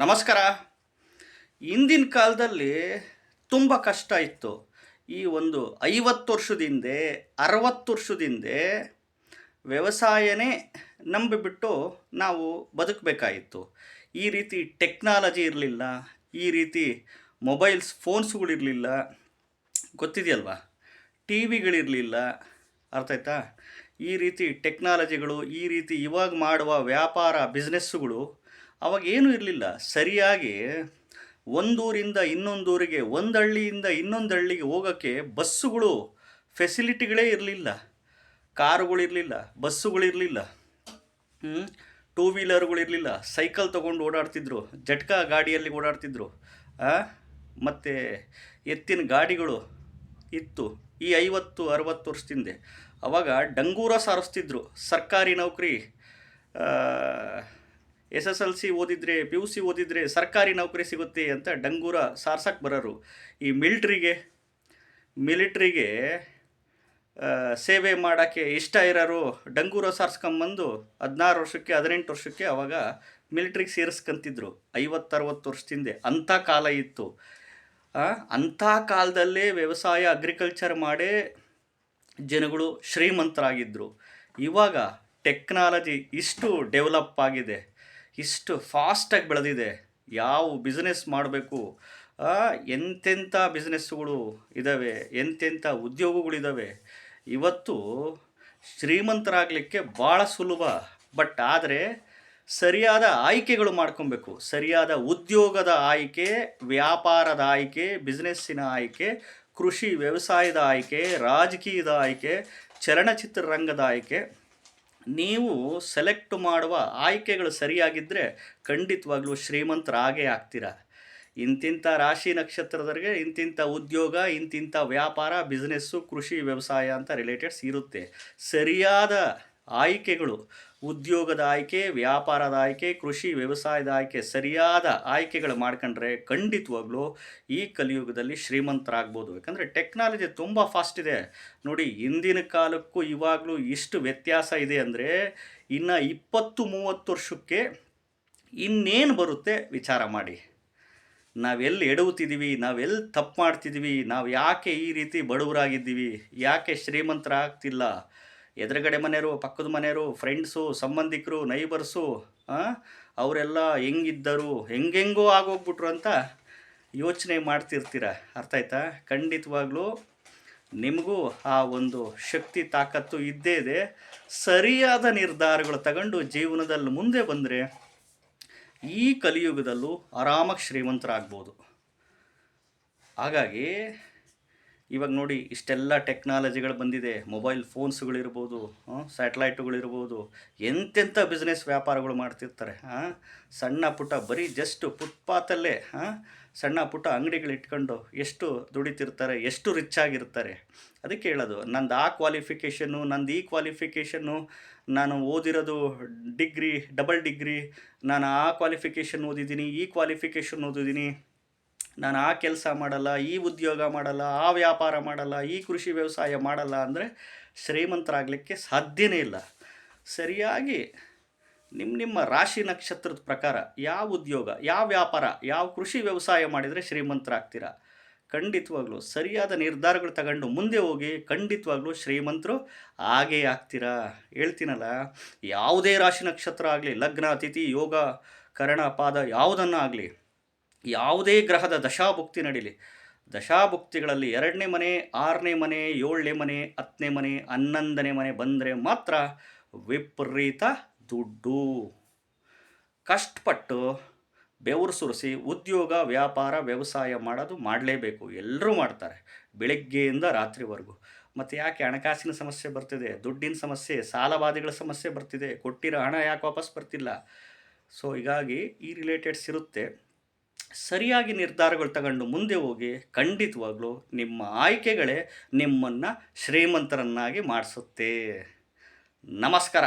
ನಮಸ್ಕಾರ. ಹಿಂದಿನ ಕಾಲದಲ್ಲಿ ತುಂಬ ಕಷ್ಟ ಇತ್ತು. ಈ ಒಂದು ಐವತ್ತು ವರ್ಷದ ಹಿಂದೆ ಅರವತ್ತು ವರ್ಷದ ಹಿಂದೆ ವ್ಯವಸಾಯನೇ ನಂಬಿಬಿಟ್ಟು ನಾವು ಬದುಕಬೇಕಾಯಿತು ಈ ರೀತಿ ಟೆಕ್ನಾಲಜಿ ಇರಲಿಲ್ಲ, ಈ ರೀತಿ ಮೊಬೈಲ್ಸ್, ಫೋನ್ಸ್ಗಳಿರಲಿಲ್ಲ. ಗೊತ್ತಿದೆಯಲ್ವಾ? ಟಿ ವಿಗಳಿರಲಿಲ್ಲ. ಅರ್ಥ ಆಯ್ತಾ? ಈ ರೀತಿ ಟೆಕ್ನಾಲಜಿಗಳು, ಈ ರೀತಿ ಇವಾಗ ಮಾಡುವ ವ್ಯಾಪಾರ, ಬಿಸ್ನೆಸ್ಸುಗಳು ಅವಾಗ ಏನೂ ಇರಲಿಲ್ಲ. ಸರಿಯಾಗಿ ಒಂದೂರಿಂದ ಇನ್ನೊಂದೂರಿಗೆ ಒಂದು ಹಳ್ಳಿಯಿಂದ ಇನ್ನೊಂದು ಹಳ್ಳಿಗೆ ಹೋಗೋಕ್ಕೆ ಬಸ್ಸುಗಳು, ಫೆಸಿಲಿಟಿಗಳೇ ಇರಲಿಲ್ಲ. ಕಾರುಗಳಿರಲಿಲ್ಲ ಬಸ್ಸುಗಳಿರಲಿಲ್ಲ ಟೂ ವೀಲರ್ಗಳಿರಲಿಲ್ಲ ಸೈಕಲ್ ತೊಗೊಂಡು ಓಡಾಡ್ತಿದ್ರು. ಜಟ್ಕಾ ಗಾಡಿಯಲ್ಲಿ ಓಡಾಡ್ತಿದ್ರು. ಮತ್ತು ಎತ್ತಿನ ಗಾಡಿಗಳು ಇತ್ತು. ಈ ಐವತ್ತು, ಅರವತ್ತು ವರ್ಷದಿಂದೆ. ಅವಾಗ ಡಂಗೂರ ಸಾರಿಸ್ತಿದ್ರು. ಸರ್ಕಾರಿ ನೌಕರಿ ಎಸ್ ಎಸ್ ಎಲ್ ಸಿ ಓದಿದರೆ ಪಿ ಯು ಸಿ ಓದಿದರೆ ಸರ್ಕಾರಿ ನೌಕರಿ ಸಿಗುತ್ತೆ ಅಂತ ಡಂಗೂರ ಸಾರ್ಸಕ್ಕೆ ಬರೋರು. ಈ ಮಿಲ್ಟ್ರಿಗೆ, ಮಿಲಿಟ್ರಿಗೆ ಸೇವೆ ಮಾಡೋಕ್ಕೆ ಇಷ್ಟ ಇರೋರು ಡಂಗೂರ ಸಾರ್ಸ್ಕೊಂಬಂದು ಹದಿನಾರು ವರ್ಷಕ್ಕೆ, ಹದಿನೆಂಟು ವರ್ಷಕ್ಕೆ ಅವಾಗ ಮಿಲಿಟ್ರಿಗೆ ಸೇರಿಸ್ಕೊಂತಿದ್ರು. ಐವತ್ತರವತ್ತು ವರ್ಷದಿಂದ. ಅಂಥ ಕಾಲ ಇತ್ತು. ಅಂಥ ಕಾಲದಲ್ಲೇ ವ್ಯವಸಾಯ, ಅಗ್ರಿಕಲ್ಚರ್ ಮಾಡೇ ಜನಗಳು ಶ್ರೀಮಂತರಾಗಿದ್ದರು ಇವಾಗ ಟೆಕ್ನಾಲಜಿ ಇಷ್ಟು ಡೆವಲಪ್ ಆಗಿದೆ. ಇಷ್ಟು ಫಾಸ್ಟಾಗಿ ಬೆಳೆದಿದೆ. ಯಾವ ಬಿಸ್ನೆಸ್ ಮಾಡಬೇಕು? ಎಂತೆಂಥ ಬಿಸ್ನೆಸ್ಗಳು ಇದ್ದಾವೆ ಎಂತೆಂಥ ಉದ್ಯೋಗಗಳಿದ್ದಾವೆ ಇವತ್ತು ಶ್ರೀಮಂತರಾಗಲಿಕ್ಕೆ ಭಾಳ ಸುಲಭ. ಬಟ್ ಆದರೆ ಸರಿಯಾದ ಆಯ್ಕೆಗಳು ಮಾಡ್ಕೊಬೇಕು. ಸರಿಯಾದ ಉದ್ಯೋಗದ ಆಯ್ಕೆ, ವ್ಯಾಪಾರದ ಆಯ್ಕೆ ಬಿಸ್ನೆಸ್ಸಿನ ಆಯ್ಕೆ, ಕೃಷಿ ವ್ಯವಸಾಯದ ಆಯ್ಕೆ, ರಾಜಕೀಯದ ಆಯ್ಕೆ, ಚಲನಚಿತ್ರ ರಂಗದ ಆಯ್ಕೆ. ನೀವು ಸೆಲೆಕ್ಟ್ ಮಾಡುವ ಆಯ್ಕೆಗಳು ಸರಿಯಾಗಿದ್ದರೆ ಖಂಡಿತವಾಗ್ಲೂ ಶ್ರೀಮಂತರಾಗೇ ಆಗ್ತೀರಾ. ಇಂತಿಂಥ ರಾಶಿ ನಕ್ಷತ್ರದವರಿಗೆ ಇಂತಿಂಥ ಉದ್ಯೋಗ ಇಂತಿಂಥ ವ್ಯಾಪಾರ ಬಿಸ್ನೆಸ್ಸು ಕೃಷಿ, ವ್ಯವಸಾಯ ಅಂತ ರಿಲೇಟೆಡ್ಸ್ ಇರುತ್ತೆ. ಸರಿಯಾದ ಆಯ್ಕೆಗಳು, ಉದ್ಯೋಗದ ಆಯ್ಕೆ, ವ್ಯಾಪಾರದ ಆಯ್ಕೆ, ಕೃಷಿ, ವ್ಯವಸಾಯದ ಆಯ್ಕೆ, ಸರಿಯಾದ ಆಯ್ಕೆಗಳು ಮಾಡ್ಕೊಂಡ್ರೆ ಖಂಡಿತವಾಗ್ಲೂ ಈ ಕಲಿಯುಗದಲ್ಲಿ ಶ್ರೀಮಂತರಾಗ್ಬೋದು. ಯಾಕಂದರೆ ಟೆಕ್ನಾಲಜಿ ತುಂಬ ಫಾಸ್ಟ್ ಇದೆ. ನೋಡಿ, ಹಿಂದಿನ ಕಾಲಕ್ಕೂ ಇವಾಗಲೂ ಇಷ್ಟು ವ್ಯತ್ಯಾಸ ಇದೆ ಅಂದರೆ ಇನ್ನು ಇಪ್ಪತ್ತು, ಮೂವತ್ತು ವರ್ಷಕ್ಕೆ ಇನ್ನೇನು ಬರುತ್ತೆ ವಿಚಾರ ಮಾಡಿ. ನಾವೆಲ್ಲಿ ಎಡವುತ್ತಿದ್ದೀವಿ ನಾವೆಲ್ಲಿ ತಪ್ಪು ಮಾಡ್ತಿದ್ದೀವಿ, ನಾವು ಯಾಕೆ ಈ ರೀತಿ ಬಡವರಾಗಿದ್ದೀವಿ, ಯಾಕೆ ಶ್ರೀಮಂತರಾಗ್ತಿಲ್ಲ ಎದುರುಗಡೆ ಮನೆಯವರು, ಪಕ್ಕದ ಮನೆಯವರು ಫ್ರೆಂಡ್ಸು ಸಂಬಂಧಿಕರು ನೈಬರ್ಸು ಅವರೆಲ್ಲ ಹೆಂಗಿದ್ದರು, ಹೆಂಗೆಂಗೋ ಆಗೋಗ್ಬಿಟ್ರು ಅಂತ ಯೋಚನೆ ಮಾಡ್ತಿರ್ತೀರ? ಅರ್ಥ ಆಯ್ತಾ? ಖಂಡಿತವಾಗ್ಲೂ ನಿಮಗೂ ಆ ಒಂದು ಶಕ್ತಿ, ತಾಕತ್ತು ಇದ್ದೇ ಇದೆ. ಸರಿಯಾದ ನಿರ್ಧಾರಗಳು ತಗೊಂಡು ಜೀವನದಲ್ಲಿ ಮುಂದೆ ಬಂದರೆ ಈ ಕಲಿಯುಗದಲ್ಲೂ ಆರಾಮಾಗಿ ಶ್ರೀಮಂತರಾಗ್ಬೋದು. ಹಾಗಾಗಿ ಇವಾಗ ನೋಡಿ ಇಷ್ಟೆಲ್ಲ ಟೆಕ್ನಾಲಜಿಗಳು ಬಂದಿದೆ, ಮೊಬೈಲ್ ಫೋನ್ಸ್ಗಳಿರ್ಬೋದು ಸ್ಯಾಟಲೈಟುಗಳಿರ್ಬೋದು, ಎಂತೆಂಥ ಬಿಸ್ನೆಸ್ ವ್ಯಾಪಾರಗಳು ಮಾಡ್ತಿರ್ತಾರೆ ಹಾಂ ಸಣ್ಣ ಪುಟ್ಟ ಬರೀ ಜಸ್ಟ್ ಫುಟ್ಪಾತಲ್ಲೇ ಹಾಂ ಸಣ್ಣ ಪುಟ್ಟ ಅಂಗಡಿಗಳು ಇಟ್ಕೊಂಡು ಎಷ್ಟು ದುಡಿತಿರ್ತಾರೆ, ಎಷ್ಟು ರಿಚ್ ಆಗಿರ್ತಾರೆ. ಅದಕ್ಕೆ ಹೇಳೋದು, ನಂದು ಆ ಕ್ವಾಲಿಫಿಕೇಷನ್ನು ನಂದು ಈ ಕ್ವಾಲಿಫಿಕೇಷನ್ನು ನಾನು ಓದಿರೋದು ಡಿಗ್ರಿ ಡಬಲ್ ಡಿಗ್ರಿ ನಾನು ಆ ಕ್ವಾಲಿಫಿಕೇಷನ್ ಓದಿದ್ದೀನಿ, ಈ ಕ್ವಾಲಿಫಿಕೇಷನ್ ಓದಿದ್ದೀನಿ. ನಾನು ಆ ಕೆಲಸ ಮಾಡಲ್ಲ, ಈ ಉದ್ಯೋಗ ಮಾಡಲ್ಲ, ಆ ವ್ಯಾಪಾರ ಮಾಡಲ್ಲ, ಈ ಕೃಷಿ ವ್ಯವಸಾಯ ಮಾಡಲ್ಲ ಅಂದರೆ ಶ್ರೀಮಂತರಾಗಲಿಕ್ಕೆ ಸಾಧ್ಯನೇ ಇಲ್ಲ. ಸರಿಯಾಗಿ ನಿಮ್ಮ ನಿಮ್ಮ ರಾಶಿ ನಕ್ಷತ್ರದ ಪ್ರಕಾರ ಯಾವ ಉದ್ಯೋಗ, ಯಾವ ವ್ಯಾಪಾರ, ಯಾವ ಕೃಷಿ ವ್ಯವಸಾಯ ಮಾಡಿದರೆ ಶ್ರೀಮಂತರಾಗ್ತೀರಾ? ಖಂಡಿತವಾಗ್ಲೂ ಸರಿಯಾದ ನಿರ್ಧಾರಗಳು ತಗೊಂಡು ಮುಂದೆ ಹೋಗಿ ಖಂಡಿತವಾಗ್ಲೂ ಶ್ರೀಮಂತರು ಹಾಗೇ ಆಗ್ತೀರಾ? ಹೇಳ್ತೀನಲ್ಲ, ಯಾವುದೇ ರಾಶಿ ನಕ್ಷತ್ರ ಆಗಲಿ ಲಗ್ನ ಅತಿಥಿ ಯೋಗ, ಕರಣ, ಪಾದ ಯಾವುದನ್ನು ಆಗಲಿ ಯಾವುದೇ ಗ್ರಹದ ದಶಾಭುಕ್ತಿ ನಡೀಲಿ. ದಶಾಭುಕ್ತಿಗಳಲ್ಲಿ ಎರಡನೇ ಮನೆ, ಆರನೇ ಮನೆ, ಏಳನೇ ಮನೆ, ಹತ್ತನೇ ಮನೆ, ಹನ್ನೊಂದನೇ ಮನೆ ಬಂದರೆ ಮಾತ್ರ ವಿಪರೀತ ದುಡ್ಡು. ಕಷ್ಟಪಟ್ಟು ಬೆವರು ಸುರಿಸಿ ಉದ್ಯೋಗ, ವ್ಯಾಪಾರ, ವ್ಯವಸಾಯ ಮಾಡೋದು ಮಾಡಲೇಬೇಕು. ಎಲ್ಲರೂ ಮಾಡ್ತಾರೆ, ಬೆಳಗ್ಗೆಯಿಂದ ರಾತ್ರಿವರೆಗೂ. ಮತ್ತು ಯಾಕೆ ಹಣಕಾಸಿನ ಸಮಸ್ಯೆ ಬರ್ತಿದೆ, ದುಡ್ಡಿನ ಸಮಸ್ಯೆ ಸಾಲಬಾಧೆಗಳ ಸಮಸ್ಯೆ ಬರ್ತಿದೆ, ಕೊಟ್ಟಿರೋ ಹಣ ಯಾಕೆ ವಾಪಸ್ ಬರ್ತಿಲ್ಲ? ಸೊ ಹೀಗಾಗಿ ಈ ರಿಲೇಟೆಡ್ಸ್ ಇರುತ್ತೆ. ಸರಿಯಾಗಿ ನಿರ್ಧಾರಗಳು ತಗೊಂಡು ಮುಂದೆ ಹೋಗಿ ಖಂಡಿತವಾಗ್ಲೂ ನಿಮ್ಮ ಆಯ್ಕೆಗಳೇ ನಿಮ್ಮನ್ನು ಶ್ರೀಮಂತರನ್ನಾಗಿ ಮಾಡಿಸುತ್ತೆ. ನಮಸ್ಕಾರ.